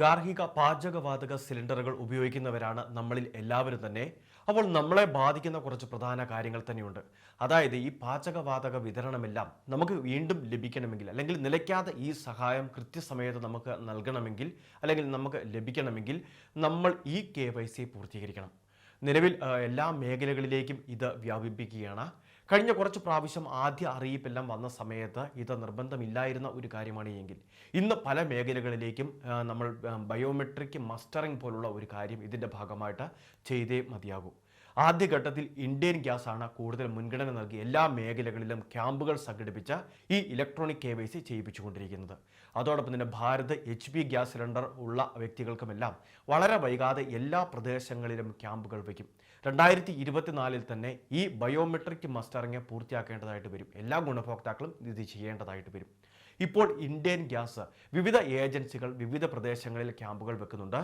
ഗാർഹിക പാചകവാതക സിലിണ്ടറുകൾ ഉപയോഗിക്കുന്നവരാണ് നമ്മളിൽ എല്ലാവരും തന്നെ. അപ്പോൾ നമ്മളെ ബാധിക്കുന്ന കുറച്ച് പ്രധാന കാര്യങ്ങൾ തന്നെയുണ്ട്. അതായത് ഈ പാചകവാതക വിതരണമെല്ലാം നമുക്ക് വീണ്ടും ലഭിക്കണമെങ്കിൽ അല്ലെങ്കിൽ നിലയ്ക്കാതെ ഈ സഹായം കൃത്യസമയത്ത് നമുക്ക് നൽകണമെങ്കിൽ അല്ലെങ്കിൽ നമുക്ക് ലഭിക്കണമെങ്കിൽ നമ്മൾ ഈ കെ പൂർത്തീകരിക്കണം. നിലവിൽ എല്ലാ മേഖലകളിലേക്കും ഇത് വ്യാപിപ്പിക്കുകയാണ്. കഴിഞ്ഞ കുറച്ച് പ്രാവശ്യം ആദ്യ അറിയിപ്പെല്ലാം വന്ന സമയത്ത് ഇത് നിർബന്ധമില്ലായിരുന്ന ഒരു കാര്യമാണ് എങ്കിൽ. ഇന്ന് പല മേഖലകളിലേക്കും നമ്മൾ ബയോമെട്രിക് മസ്റ്ററിംഗ് പോലുള്ള ഒരു കാര്യം ഇതിന്റെ ഭാഗമായിട്ട് ചെയ്തേ മതിയാകൂ. ആദ്യഘട്ടത്തിൽ ഇന്ത്യൻ ഗ്യാസ് ആണ് കൂടുതൽ മുൻഗണന നൽകി എല്ലാ മേഖലകളിലും ക്യാമ്പുകൾ സംഘടിപ്പിച്ച ഈ ഇലക്ട്രോണിക് കെ വൈ സി ചെയ്യിപ്പിച്ചുകൊണ്ടിരിക്കുന്നത്. അതോടൊപ്പം തന്നെ Bharat H P gas cylinder ഉള്ള വ്യക്തികൾക്കുമെല്ലാം വളരെ വൈകാതെ എല്ലാ പ്രദേശങ്ങളിലും ക്യാമ്പുകൾ വയ്ക്കും. രണ്ടായിരത്തി ഇരുപത്തിനാലിൽ തന്നെ ഈ ബയോമെട്രിക് മസ്റ്ററിങ് പൂർത്തിയാക്കേണ്ടതായിട്ട് വരും. എല്ലാ ഗുണഭോക്താക്കളും ഇത് ചെയ്യേണ്ടതായിട്ട് വരും. ഇപ്പോൾ ഇന്ത്യൻ ഗ്യാസ് വിവിധ ഏജൻസികൾ വിവിധ പ്രദേശങ്ങളിൽ ക്യാമ്പുകൾ വെക്കുന്നുണ്ട്.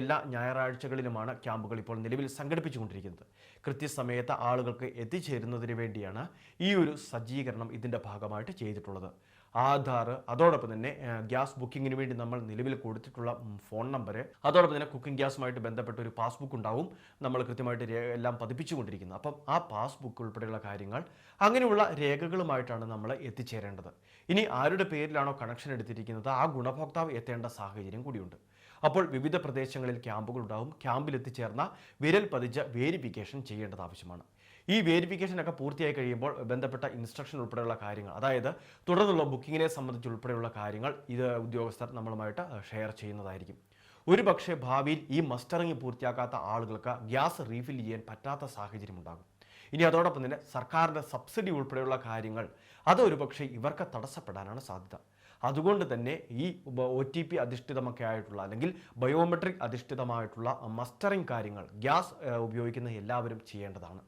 എല്ലാ ഞായറാഴ്ചകളിലുമാണ് ക്യാമ്പുകൾ ഇപ്പോൾ നിലവിൽ സംഘടിപ്പിച്ചുകൊണ്ടിരിക്കുന്നത്. കൃത്യസമയത്ത് ആളുകൾക്ക് എത്തിച്ചേരുന്നതിന് വേണ്ടിയാണ് ഈ ഒരു സജ്ജീകരണം ഇതിന്റെ ഭാഗമായിട്ട് ചെയ്തിട്ടുള്ളത്. ആധാർ അതോടൊപ്പം തന്നെ ഗ്യാസ് ബുക്കിങ്ങിന് വേണ്ടി നമ്മൾ നിലവിൽ കൊടുത്തിട്ടുള്ള ഫോൺ നമ്പർ അതോടൊപ്പം തന്നെ കുക്കിംഗ് ഗ്യാസുമായിട്ട് ബന്ധപ്പെട്ട ഒരു പാസ്ബുക്ക് ഉണ്ടാവും. നമ്മൾ കൃത്യമായിട്ട് എല്ലാം പതിപ്പിച്ചുകൊണ്ടിരിക്കുന്നത് അപ്പം ആ പാസ്ബുക്ക് ഉൾപ്പെടെയുള്ള കാര്യങ്ങൾ അങ്ങനെയുള്ള രേഖകളുമായിട്ടാണ് നമ്മൾ എത്തിച്ചേരേണ്ടത്. ഇനി ആരുടെ പേരിലാണോ കണക്ഷൻ എടുത്തിരിക്കുന്നത്? ആ ഗുണഭോക്താവ് എത്തേണ്ട സാഹചര്യം കൂടിയുണ്ട്. അപ്പോൾ വിവിധ പ്രദേശങ്ങളിൽ ക്യാമ്പുകൾ ഉണ്ടാവും. ക്യാമ്പിൽ എത്തിച്ചേർന്ന വിരൽ പതിച്ച വേരിഫിക്കേഷൻ ചെയ്യേണ്ടത് ആവശ്യമാണ്. ഈ വേരിഫിക്കേഷൻ ഒക്കെ പൂർത്തിയായി കഴിയുമ്പോൾ ബന്ധപ്പെട്ട ഇൻസ്ട്രക്ഷൻ ഉൾപ്പെടെയുള്ള കാര്യങ്ങൾ അതായത് തുടർന്നുള്ള ബുക്കിങ്ങിനെ സംബന്ധിച്ച് ഉൾപ്പെടെയുള്ള കാര്യങ്ങൾ ഇത് ഉദ്യോഗസ്ഥർ നമ്മളുമായിട്ട് ഷെയർ ചെയ്യുന്നതായിരിക്കും. ഒരു പക്ഷേ ഭാവിയിൽ ഈ മസ്റ്ററിങ് പൂർത്തിയാക്കാത്ത ആളുകൾക്ക് ഗ്യാസ് റീഫിൽ ചെയ്യാൻ പറ്റാത്ത സാഹചര്യം ഉണ്ടാകും. ഇനി അതോടൊപ്പം തന്നെ സർക്കാരിന്റെ സബ്സിഡി ഉൾപ്പെടെയുള്ള കാര്യങ്ങൾ അത് ഒരുപക്ഷെ ഇവർക്ക് തടസ്സപ്പെടാനാണ് സാധ്യത. അതുകൊണ്ട് തന്നെ ഈ ഒ ടി പി അധിഷ്ഠിതമൊക്കെ ആയിട്ടുള്ള അല്ലെങ്കിൽ ബയോമെട്രിക് അധിഷ്ഠിതമായിട്ടുള്ള മസ്റ്ററിങ് കാര്യങ്ങൾ ഗ്യാസ് ഉപയോഗിക്കുന്ന എല്ലാവരും ചെയ്യേണ്ടതാണ്.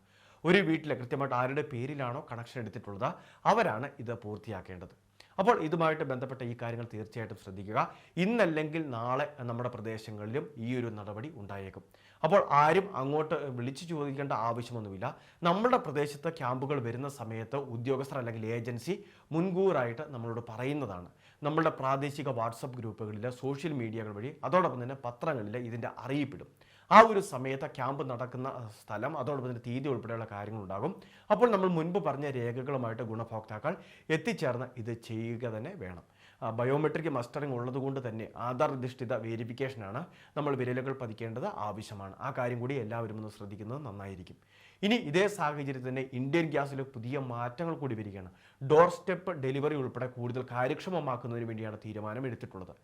ഒരു വീട്ടിലെ കൃത്യമായിട്ട് ആരുടെ പേരിലാണോ കണക്ഷൻ എടുത്തിട്ടുള്ളത് അവരാണ് ഇത് പൂർത്തിയാക്കേണ്ടത്. അപ്പോൾ ഇതുമായിട്ട് ബന്ധപ്പെട്ട ഈ കാര്യങ്ങൾ തീർച്ചയായിട്ടും ശ്രദ്ധിക്കുക. ഇന്നല്ലെങ്കിൽ നാളെ നമ്മുടെ പ്രദേശങ്ങളിലും ഈ ഒരു നടപടി ഉണ്ടായേക്കും. അപ്പോൾ ആരും അങ്ങോട്ട് വിളിച്ചു ചോദിക്കേണ്ട ആവശ്യമൊന്നുമില്ല. നമ്മളുടെ പ്രദേശത്ത് ക്യാമ്പുകൾ വരുന്ന സമയത്ത് ഉദ്യോഗസ്ഥർ അല്ലെങ്കിൽ ഏജൻസി മുൻകൂറായിട്ട് നമ്മളോട് പറയുന്നതാണ്. നമ്മളുടെ പ്രാദേശിക വാട്സപ്പ് ഗ്രൂപ്പുകളിൽ സോഷ്യൽ മീഡിയകൾ വഴി അതോടൊപ്പം തന്നെ പത്രങ്ങളിൽ ഇതിന്റെ അറിയിപ്പിടും. ആ ഒരു സമയത്ത് ക്യാമ്പ് നടക്കുന്ന സ്ഥലം അതോടൊപ്പം തന്നെ തീയതി ഉൾപ്പെടെയുള്ള കാര്യങ്ങളുണ്ടാകും. അപ്പോൾ നമ്മൾ മുൻപ് പറഞ്ഞ രേഖകളുമായിട്ട് ഗുണഭോക്താക്കൾ എത്തിച്ചേർന്ന് ഇത് ചെയ്യുക തന്നെ വേണം. ബയോമെട്രിക് മസ്റ്ററിംഗ് ഉള്ളതുകൊണ്ട് തന്നെ ആധാർ അധിഷ്ഠിത വേരിഫിക്കേഷനാണ് നമ്മൾ വിരലുകൾ പതിക്കേണ്ടത് ആവശ്യമാണ്. ആ കാര്യം കൂടി എല്ലാവരും ഒന്ന് ശ്രദ്ധിക്കുന്നത് നന്നായിരിക്കും. ഇനി ഇതേ സാഹചര്യത്തിൽ തന്നെ ഇന്ത്യൻ ഗ്യാസിൽ പുതിയ മാറ്റങ്ങൾ കൂടി വരികയാണ്. ഡോർ സ്റ്റെപ്പ് ഡെലിവറി ഉൾപ്പെടെ കൂടുതൽ കാര്യക്ഷമമാക്കുന്നതിന് വേണ്ടിയാണ് തീരുമാനം എടുത്തിട്ടുള്ളത്.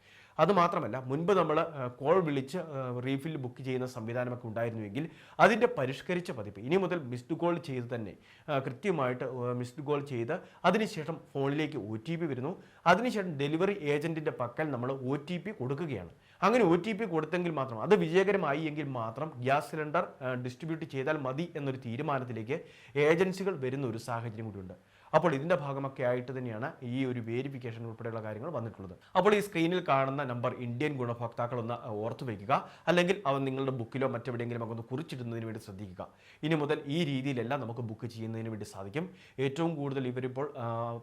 അതുമാത്രമല്ല മുൻപ് നമ്മൾ കോൾ വിളിച്ച് റീഫിൽ ബുക്ക് ചെയ്യുന്ന സംവിധാനമൊക്കെ ഉണ്ടായിരുന്നുവെങ്കിൽ അതിന്റെ പരിഷ്കരിച്ച പതിപ്പ് ഇനി മുതൽ മിസ്ഡ് കോൾ ചെയ്ത് തന്നെ കൃത്യമായിട്ട് മിസ്ഡ് കോൾ ചെയ്ത് അതിനുശേഷം ഫോണിലേക്ക് ഒ ടി പി വരുന്നു. അതിനുശേഷം ഡെലിവറി ഏജന്റിന്റെ പക്കൽ നമ്മൾ ഒ ടി പി കൊടുക്കുകയാണ്. അങ്ങനെ ഒ ടി പി കൊടുത്തെങ്കിൽ മാത്രം അത് വിജയകരമായി എങ്കിൽ മാത്രം ഗ്യാസ് സിലിണ്ടർ ഡിസ്ട്രിബ്യൂട്ട് ചെയ്താൽ മതി എന്നൊരു തീരുമാനത്തിലേക്ക് ഏജൻസികൾ വരുന്ന ഒരു സാഹചര്യം കൂടിയുണ്ട്. അപ്പോൾ ഇതിന്റെ ഭാഗമൊക്കെ ആയിട്ട് തന്നെയാണ് ഈ ഒരു വേരിഫിക്കേഷൻ ഉൾപ്പെടെയുള്ള കാര്യങ്ങൾ വന്നിട്ടുള്ളത്. അപ്പോൾ ഈ സ്ക്രീനിൽ കാണുന്ന നമ്പർ ഇന്ത്യൻ ഗുണഭോക്താക്കൾ ഒന്ന് ഓർത്തു വയ്ക്കുക അല്ലെങ്കിൽ അവ നിങ്ങളുടെ ബുക്കിലോ മറ്റെവിടെയെങ്കിലും ഒക്കെ ഒന്ന് കുറിച്ചിടുന്നതിന് വേണ്ടി ശ്രദ്ധിക്കുക. ഇനി മുതൽ ഈ രീതിയിലെല്ലാം നമുക്ക് ബുക്ക് ചെയ്യുന്നതിന് വേണ്ടി സാധിക്കും. ഏറ്റവും കൂടുതൽ ഇവരിപ്പോൾ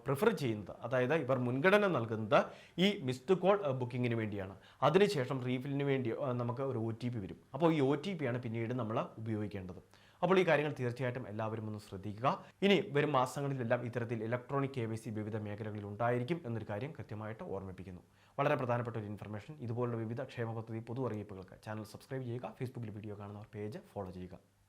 പ്രിഫർ ചെയ്യുന്നത് അതായത് ഇവർ മുൻഗണന നൽകുന്നത് ഈ മിസ്ഡ് കോൾ ബുക്കിങ്ങിന് വേണ്ടിയാണ്. അതിനുശേഷം റീഫിലിന് വേണ്ടി നമുക്ക് ഒരു ഒ വരും. അപ്പോൾ ഈ ഒ ആണ് പിന്നീട് നമ്മൾ ഉപയോഗിക്കേണ്ടത്. അപ്പോൾ ഈ കാര്യങ്ങൾ തീർച്ചയായിട്ടും എല്ലാവരും ഒന്ന് ശ്രദ്ധിക്കുക. ഇനി വരും മാസങ്ങളിലെല്ലാം ഇത്തരത്തിൽ ഇലക്ട്രോണിക് കെ വിവിധ മേഖലകളിൽ ഉണ്ടായിരിക്കും എന്നൊരു കാര്യം കൃത്യമായിട്ട് ഓർമ്മിപ്പിക്കുന്നു. വളരെ പ്രധാനപ്പെട്ട ഒരു ഇൻഫർമേഷൻ ഇതുപോലുള്ള വിവിധ ക്ഷേമ പദ്ധതി പൊതു അറിയിപ്പുകൾക്ക് ചാനൽ സബ്സ്ക്രൈബ് ചെയ്യുക. ഫേസ്ബുക്കിൽ വീഡിയോ കാണുന്നവർ പേജ് ഫോളോ ചെയ്യുക.